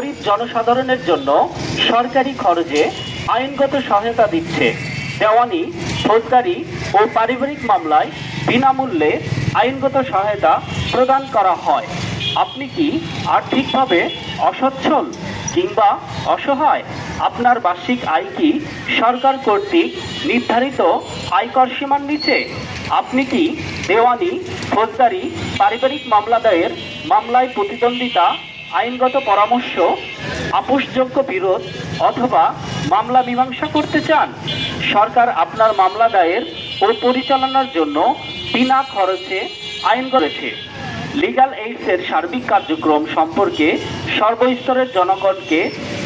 গরিব জনসাধারণের জন্য সরকারি খরচে আইনগত সহায়তা দিচ্ছে। দেওয়ানি, ফৌজদারি ও পারিবারিক মামলায় বিনামূল্যে আইনগত সহায়তা প্রদান করা হয়। আপনি কি আর্থিকভাবে অসচ্ছল কিংবা অসহায়? আপনার বার্ষিক আয় কি সরকার কর্তৃক নির্ধারিত আয়কর সীমার নিচে? আপনি কি দেওয়ানি, ফৌজদারি, পারিবারিক মামলা দায়ের মামলায় প্রতিদ্বন্দ্বিতা আইনগত পরামর্শ, আপোষযোগ্য বিরোধ অথবা মামলা মীমাংসা করতে চান, সরকার আপনার মামলা দায়ের ও পরিচালনার জন্য বিনা খরচে আইন করেছে লিগাল এইডসের সার্বিক কার্যক্রম সম্পর্কে সর্বস্তরের জনগণকে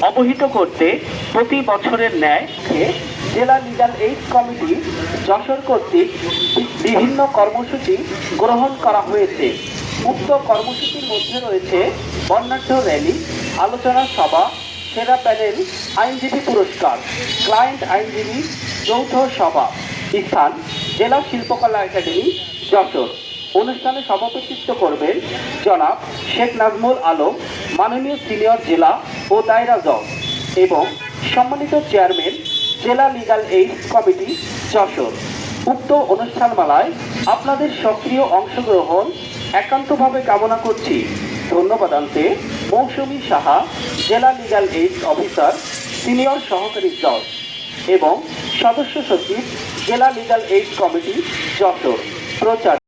অবহিত করতে প্রতি বছরের ন্যায় জেলা লিগাল এইড কমিটি, যশোর কর্তৃক বিভিন্ন কর্মসূচি গ্রহণ করা হয়েছে। উক্ত কর্মসূচির মধ্যে রয়েছে বর্ণাঢ্য র্যালি, আলোচনা সভা, সেরা প্যানেল, আইনজীবী পুরস্কার, ক্লায়েন্ট আইনজীবী যৌথ সভা, স্থান, জেলা শিল্পকলা একাডেমি, যশোর। অনুষ্ঠানে সভাপতিত্ব করবেন জনাব শেখ নাজমুল আলম, মাননীয় সিনিয়র জেলা ও দায়রা জজ এবং সম্মানিত চেয়ারম্যান, জেলা লিগাল এইড কমিটি, যশোর। উক্ত অনুষ্ঠানমালায় আপনাদের সক্রিয় অংশগ্রহণ একান্তভাবে কামনা করছি। ধন্যবাদ আনতে মৌসুমী সাহা, জেলা লিগাল এইড অফিসার সিনিয়র সহকারী জজ এবং সদস্য সচিব, জেলা লিগাল এইড কমিটি যশোর প্রচার